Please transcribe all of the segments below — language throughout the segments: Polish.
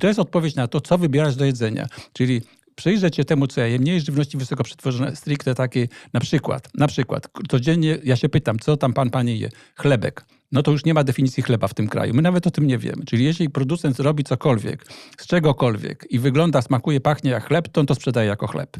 To jest odpowiedź na to, co wybierać do jedzenia. Czyli przyjrzeć się temu, co ja jem, nie jest żywności wysoko przetworzone, stricte takie, na przykład, na przykład, codziennie ja się pytam, co tam pan, pani je? Chlebek. No to już nie ma definicji chleba w tym kraju. My nawet o tym nie wiemy. Czyli jeśli producent robi cokolwiek, z czegokolwiek i wygląda, smakuje, pachnie jak chleb, to on to sprzedaje jako chleb.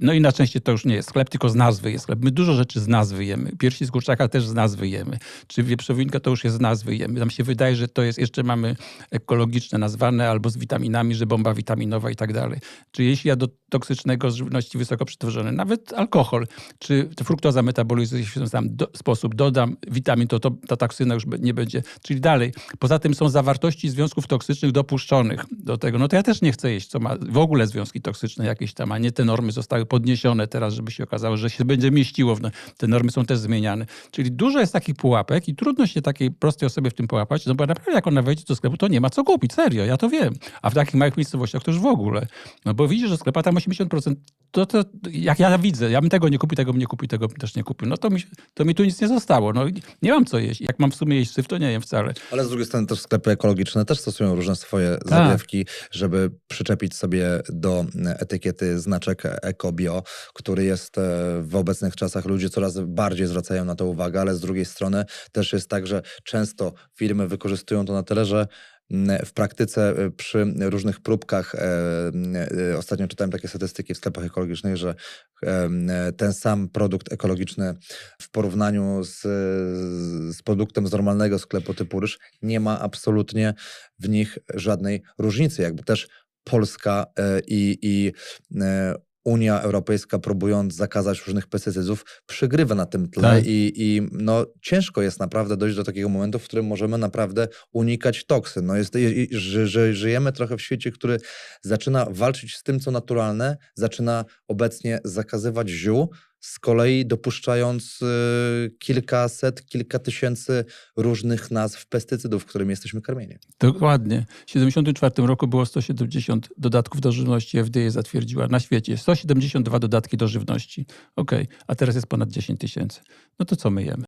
No i na szczęście to już nie jest chleb, tylko z nazwy jest chleb. My dużo rzeczy z nazwy jemy. Piersi z kurczaka też z nazwy jemy. Czy wieprzowinka to już jest z nazwy jemy. Nam się wydaje, że to jest, jeszcze mamy ekologiczne nazwane albo z witaminami, że bomba witaminowa i tak dalej. Czy jeśli ja do toksycznego z żywności wysoko przetworzone, nawet alkohol, czy fruktoza metabolizuje się w ten sam do, sposób, dodam witamin, to, to ta toksyna już nie będzie. Czyli dalej. Poza tym są zawartości związków toksycznych dopuszczonych do tego. No to ja też nie chcę jeść, co ma w ogóle związki toksyczne jakieś tam, a nie te normy zostały podniesione teraz, żeby się okazało, że się będzie mieściło. W, no, te normy są też zmieniane. Czyli dużo jest takich pułapek i trudno się takiej prostej osobie w tym połapać, no bo naprawdę jak ona wejdzie do sklepu, to nie ma co kupić, serio, ja to wiem. A w takich małych miejscowościach to już w ogóle. No bo widzisz, że sklepa tam 80%, to, to jak ja widzę, ja bym tego nie kupił, tego bym nie kupił, tego bym też nie kupił, no to mi, to mi tu nic nie zostało. No nie mam co jeść. Jak mam w sumie jeść syf, to nie jem wcale. Ale z drugiej strony też sklepy ekologiczne też stosują różne swoje Tak. zawiewki, żeby przyczepić sobie do etykiety znaczek eko-bio, który jest e, w obecnych czasach ludzie coraz bardziej zwracają na to uwagę, ale z drugiej strony też jest tak, że często firmy wykorzystują to na tyle, że w praktyce e, przy różnych próbkach, e, ostatnio czytałem takie statystyki w sklepach ekologicznych, że ten sam produkt ekologiczny w porównaniu z, z produktem z normalnego sklepu typu ryż nie ma absolutnie w nich żadnej różnicy. Jakby też Polska i, i Unia Europejska próbując zakazać różnych pestycydów, przygrywa na tym tle Tak. i, i no, ciężko jest naprawdę dojść do takiego momentu, w którym możemy naprawdę unikać toksyn. No jest, i, żyjemy trochę w świecie, który zaczyna walczyć z tym, co naturalne, zaczyna obecnie zakazywać ziół, z kolei dopuszczając y, kilkaset, kilka tysięcy różnych nazw pestycydów, którymi jesteśmy karmieni. Dokładnie. W 1974 roku było 170 dodatków do żywności, FDA zatwierdziła na świecie. 172 dodatki do żywności. Okej, a teraz jest ponad 10 tysięcy. No to co my jemy?